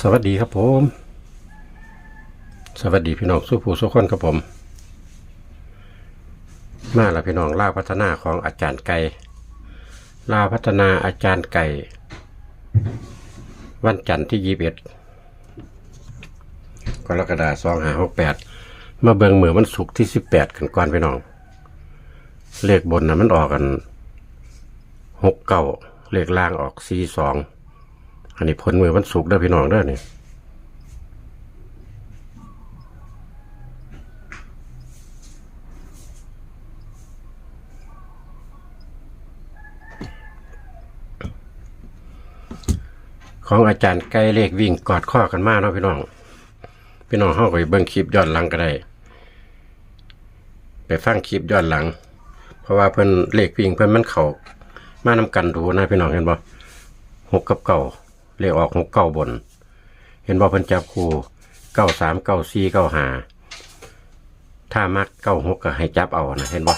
สวัสดีครับผม สวัสดีพี่น้องสู้ผู้สู้คนครับผม มาแล้วพี่น้องล่าวพัฒนาของอาจารย์ไก่ล่าวพัฒนาอาจารย์ไก่ วันจันทร์ที่ยี่สิบเอ็ดกรกฎาสองห้าหกแปดมาเบิงเหมือวันศุกที่สิบแปดกันก่อนพี่น้อง เลขบนนะมันออกกันหกเก้าเลขล่างออกสี่สอง อันนี้พ้นมือวันศุกร์เด้พี่น้องเด้อนี่ยของอาจารย์ไกลเลขวิ่งกอดข้อกันมากเนาะพี่น้อง พี่น้องเฮาก็ไปเบิ่งคลิปย้อนหลังก็ได้ ไปฟังคลิปย้อนหลัง เพราะว่าเพิ่นเลขวิ่งเพิ่นมันเขามานำกันดูนะพี่น้องเห็นบ่หกกับเก่า เลขออกหกเก้าบน เห็นบอกเพิ่นจับคู่เก้าสามเก้าสี่เก้าหาถ้ามักเก้าหกก็ให้จับเอานะเห็นบ่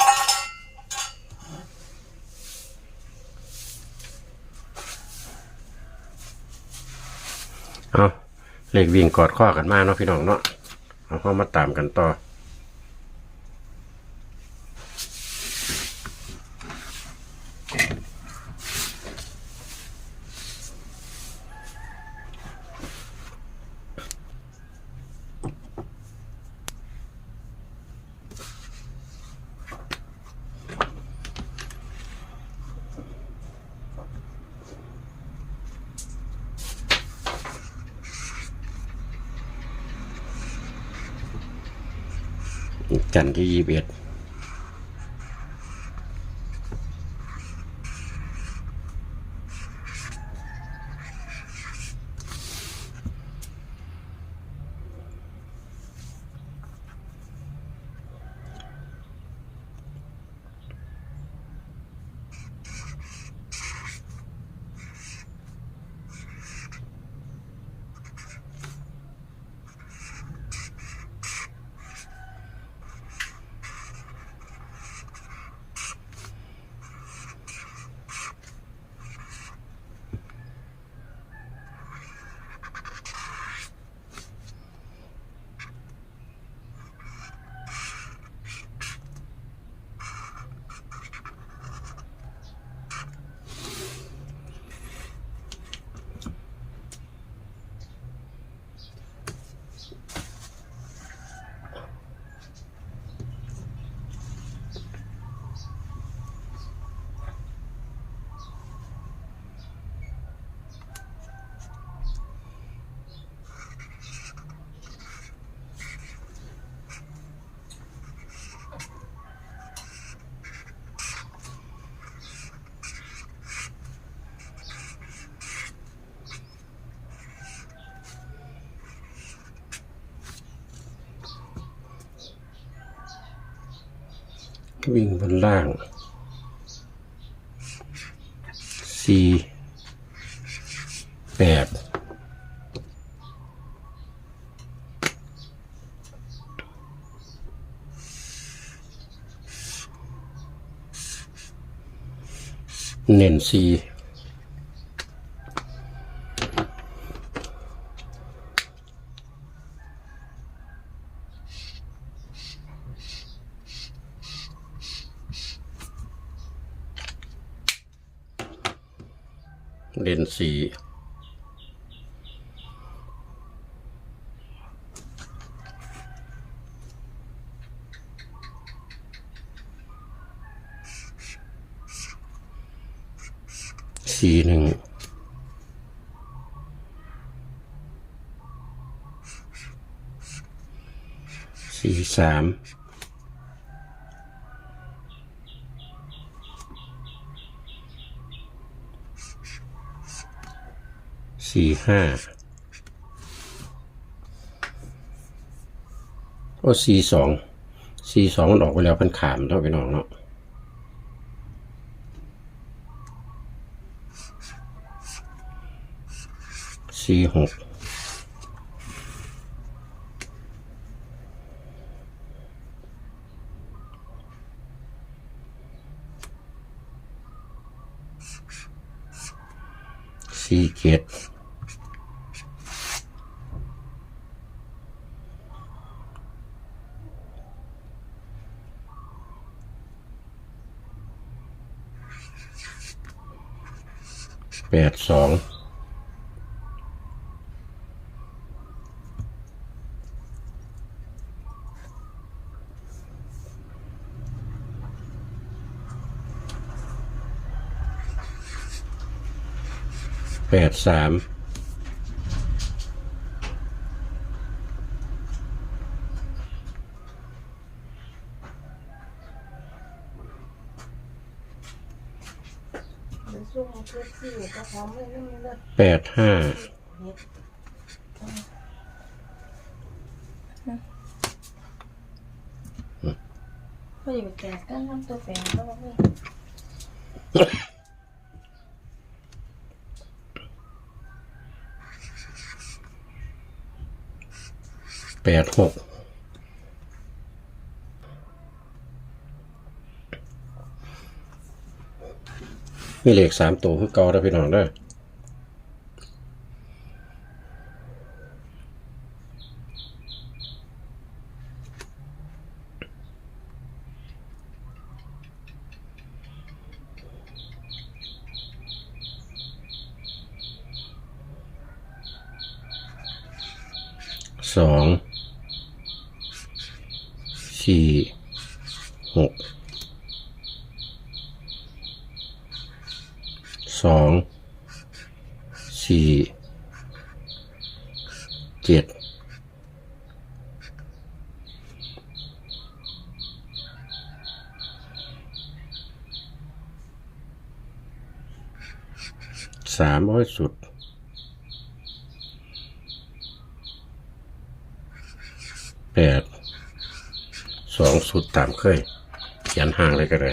เอาเลขวิ่งกอดข้อกันมาเนาะพี่น้องเนาะเอาเข้ามาตามกันต่อ จันทร์ วิ่งบนล่างสี่แปดเน้นสี่ เด่นสี่สี่หนึ่งสี่สาม สี่ห้าโอ้สี่สองสี่สองมันออกไปแล้วพันขามเท่าไปน้องเนาะสี่หกสี่เจ็ด แปดสองแปดสาม เดี๋ยวช่วงเพื่อที่ก็พร้อมเลยนั่นเลยแปดห้าเฮ็ดก็อยู่แก่กันทำตัวแปลงก็ว่าไม่แปดหก มีเลขสามตัวคือเก่าแล้วพี่น้องเด้อสองสี่หก สองสี่เจ็ดสามร้อยสุดแปดสองสุดตามเคยเขียนห่างเลยก็ได้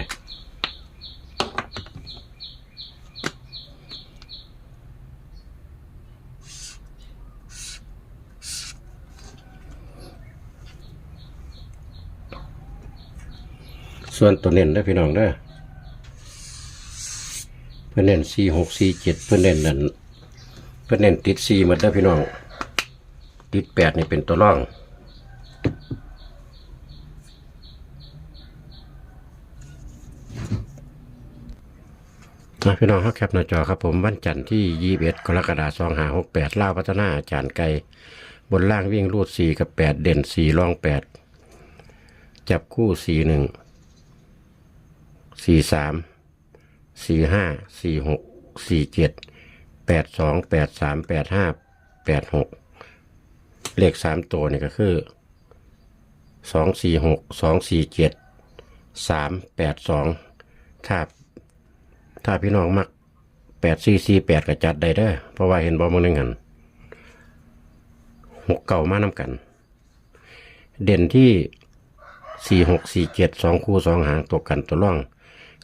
ส่วนตัวเน้นได้พี่น้องเด้อเพื่อนเน้นสี่หกสี่เจ็ดเพื่อนเน้นนั่นเพื่อนเน้นติดสี่มดได้พี่น้อง ติดแปดนี่เป็นตัวร่องนะพี่น้องเขาแคปหน้าจอครับผมวันจันทร์ที่ 21 กรกฎาคม2568ล่าวพัฒนาอาจารย์ไกลบนล่างวิ่งรูด 4 กับ 8 เด่น 4 รอง 8 จับคู่ 4 1 สี่สามสี่ห้าสี่หกสี่เจ็ดแปดสองแปดสามแปดห้าแปดหกเลขสามตัวนี่ก็คือสองสี่หกสองสี่เจ็ดสามแปดสองถ้าถ้าพี่น้องมักแปดสี่สี่แปดก็จัดได้เด้อเพราะว่าเห็นบอมหนึ่งหันหกเก่ามาน้ำกัน เด่นที่สี่หกสี่เจ็ดสองคู่สองหางตัวกันตัวร่อง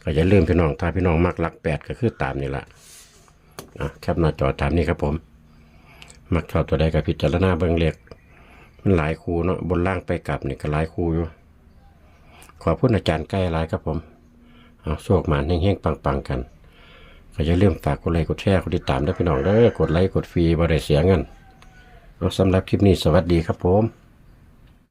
ก็จะลืมพี่น้องถ้าพี่น้องมักหลักแปดก็คือตามนี่แหละอะแคปหน้าจอตามนี้ครับผม มักชอบตัวใดก็พิจารณาเบิ่งเล็กมันหลายคู่เนาะบนล่างไปกลับนี่ก็หลายคู่อยู่ขอพูดอาจารย์ใกล้หลายครับผมเอาโชคหมานเฮงๆปังๆกันก็อย่าลืมฝากกดไลค์กดแชร์กดติดตามด้วยพี่น้องเด้อกดไลค์กดฟรีบ่ได้เสียเงินเอาสำหรับคลิปนี้สวัสดีครับผม